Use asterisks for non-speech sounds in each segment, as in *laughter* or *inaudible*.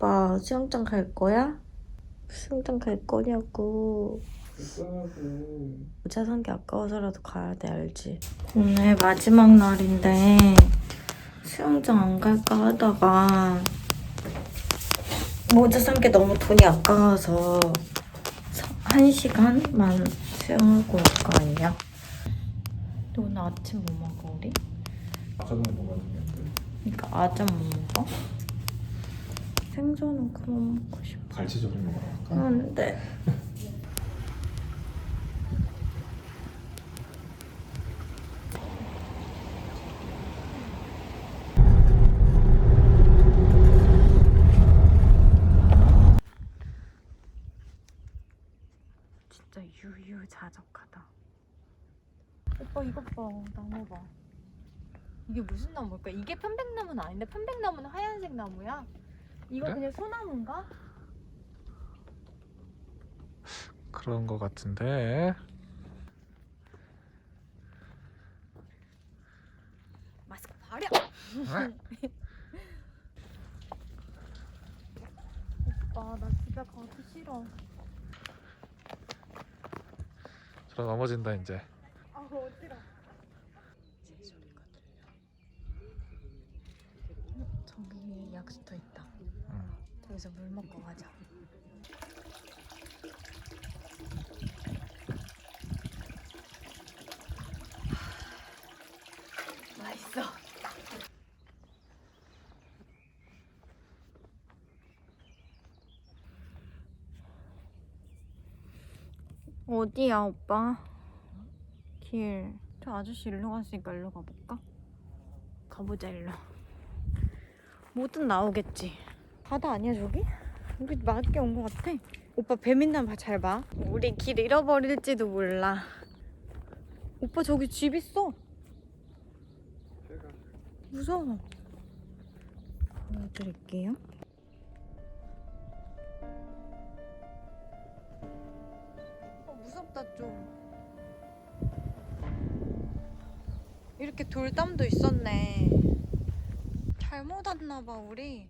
오빠 수영장 갈 거야? 수영장 갈 거냐고. 모자 산 게 아까워서라도 가야 돼 알지? 오늘 마지막 날인데 수영장 안 갈까 하다가 모자 산 게 너무 돈이 아까워서 서- 한 시간만 수영하고 올 거예요. 너 오늘 아침 뭐 먹어 우리? 저는 뭐가 중요한데? 그러니까 아점 못 먹어? 생선은 그만 먹고 싶어. 갈치조림 먹으러 갈까? 안 돼. *laughs* 진짜 유유자적하다. 오빠 이것 봐, 나무 봐. 이게 무슨 나무일까? 이게 편백나무는 아닌데 편백나무는 하얀색 나무야. 이거 그래? 그냥 소나무인가? 그런 거 같은데 마스크 버려. *laughs* 오빠 나 집에 가기 싫어. 저 넘어진다 이제 아 어지러. 저기 약수터 있다. 응. 저기서 물 먹고 가자. 맛있어. 어디야 오빠? 길. 저 아저씨 일로 갔으니까 일로 가볼까? 가보자 일로. 뭐든 나오겠지. 바다 아니야 저기? 여기 맞게 온 것 같아. 오빠 봐, 잘 봐. 우리 길 잃어버릴지도 몰라. 오빠 저기 집 있어. 무서워. 보여드릴게요. 어, 무섭다 좀. 이렇게 돌담도 있었네. 잘못 왔나 봐 우리.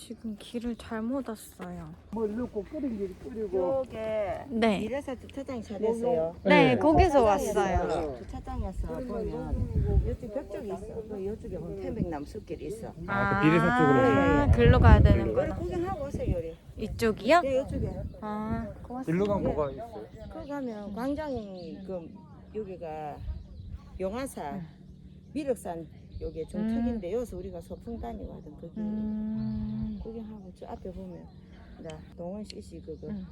지금 길을 잘못 왔어요. 뭐 넣고 끓인 게 끓이고 요게 네. 이래서 주차장이 잘했어요. 네, 네. 거기서 왔어요. 주차장에서 보면 이쪽 벽 쪽에 있어. 그 이쪽에 보면 편백나무 숲길이 있어. 아, 그 비례사 쪽으로 아, 오시네. 글로 가야 우리 되는구나. 구경하고 오세요, 요리. 이쪽이요? 네, 이쪽에. 아, 고맙습니다. 일로 가면 뭐가 있어요? 그 가면 광장이 그 여기가 용화사 미륵산 여기 정착인데 여기서 우리가 소풍 다니고 하던 거기 음, 구경하고 저 앞에 보면 나 동원 씨씨 그거 음.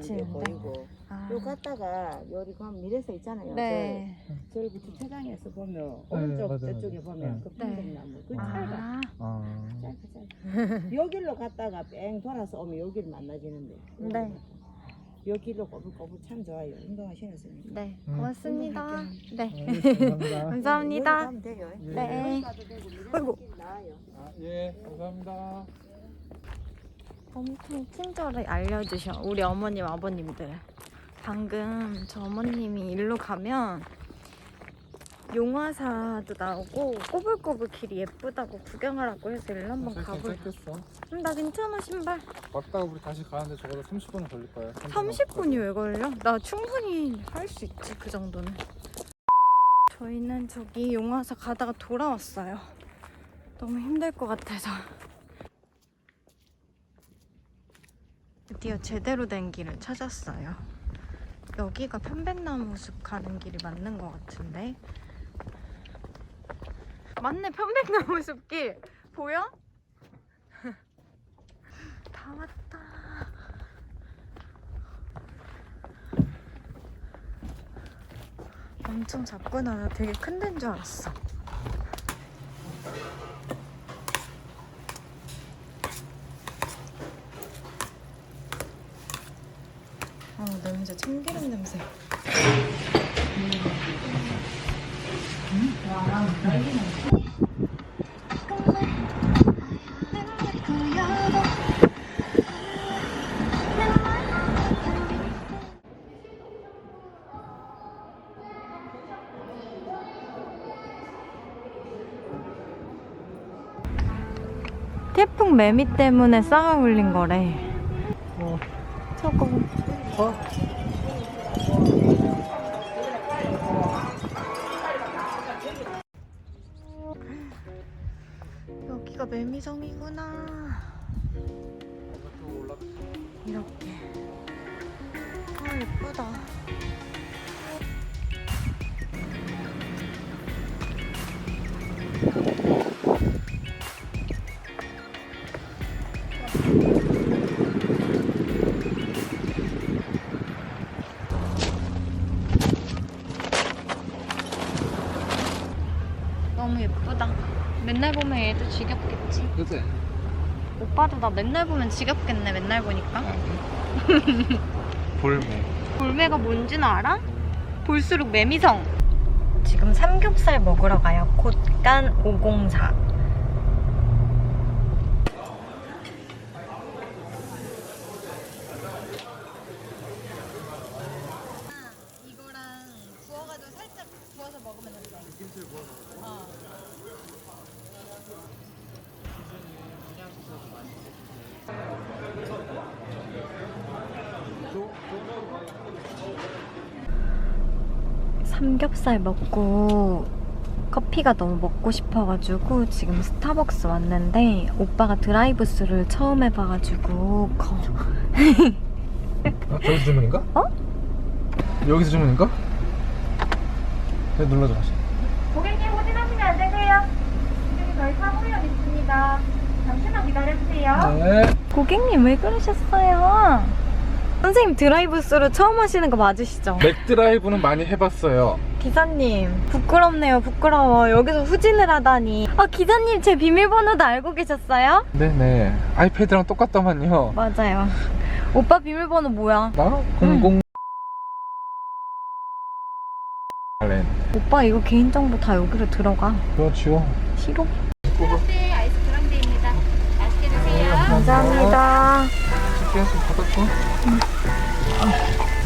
치는 게. 보이고 아, 요 갔다가 요리 가면 미래서 있잖아요. 네. 저기 주차장에서 보면 네, 오른쪽 맞아요, 저쪽에. 보면 네. 그 편백나무 그 짧아 아, 아 짧아 짧아 *laughs* 여길로 갔다가 뺑 돌아서 오면 여기를 만나지는데 네. 여기로 꼬불꼬불 참 좋아요 운동하시면서니까 네, 음. 고맙습니다. 네, 감사합니다 *laughs* 감사합니다. 가면 돼요 네. 아이고. 나와요 예 감사합니다 엄청 친절히 알려주셔. 우리 어머님, 아버님들. 방금 저 어머님이 일로 가면 용화사도 나오고 꼬불꼬불 길이 예쁘다고 구경하라고 해서 일로 한번 가볼. 괜찮겠어 음, 나 괜찮아 신발. 왔다가 우리 다시 가는데 적어도 30분은 걸릴 거야 30분이 왜 걸려? 나 충분히 할 수 있지 그 정도는. 저희는 저기 용화사 가다가 돌아왔어요. 너무 힘들 것 같아서. 드디어 제대로 된 길을 찾았어요. 여기가 편백나무 숲 가는 길이 맞는 것 같은데. 맞네 편백나무 숲길 보여? *laughs* 다 왔다. 엄청 작구나. 나 되게 큰 데인 줄 알았어. 어, 냄새 참기름 냄새. 태풍 매미 때문에 쌍을 울린 거래. 어. 저거. 어? 매미섬이구나. 이렇게. 아, 예쁘다. 너무 예쁘다. 맨날 보면 얘도 지겹 겠지. 그치? 오빠도 나 맨날 보면 지겹겠네, 맨날 보니까. *laughs* 볼매. 볼매가 뭔지는 알아? 볼수록 매미성. 지금 삼겹살 먹으러 가요. 곳간 504. 이거랑 구워가지고 살짝 구워서 먹으면 된대. 김치를 구워서 먹어? 어. 삼겹살 먹고 커피가 너무 먹고 싶어가지고 지금 스타벅스 왔는데 오빠가 드라이브스를 처음 해봐가지고 거... 어? 저기서 주문인가? 어? 여기서 주문인가? 네, 눌러줘. 고객님 호진하시면 안 되세요. 지금 저희 사무용 있습니다. 잠시만 기다려주세요. 네. 고객님 왜 그러셨어요? 선생님 드라이브 스루 처음 하시는 거 맞으시죠? 맥드라이브는 많이 해봤어요. 기사님 부끄럽네요 부끄러워 여기서 후진을 하다니 아 기사님 제 비밀번호도 알고 계셨어요? 네네. 아이패드랑 똑같다만요. 맞아요 오빠 비밀번호 뭐야? 나? 00. 알렌. 오빠 이거 개인정보 다 여기로 들어가 그렇지요. 싫어? 네, 아이스 그랑데입니다. 맛있게 드세요. 감사합니다 할게. 좀 받았고. 응. 아.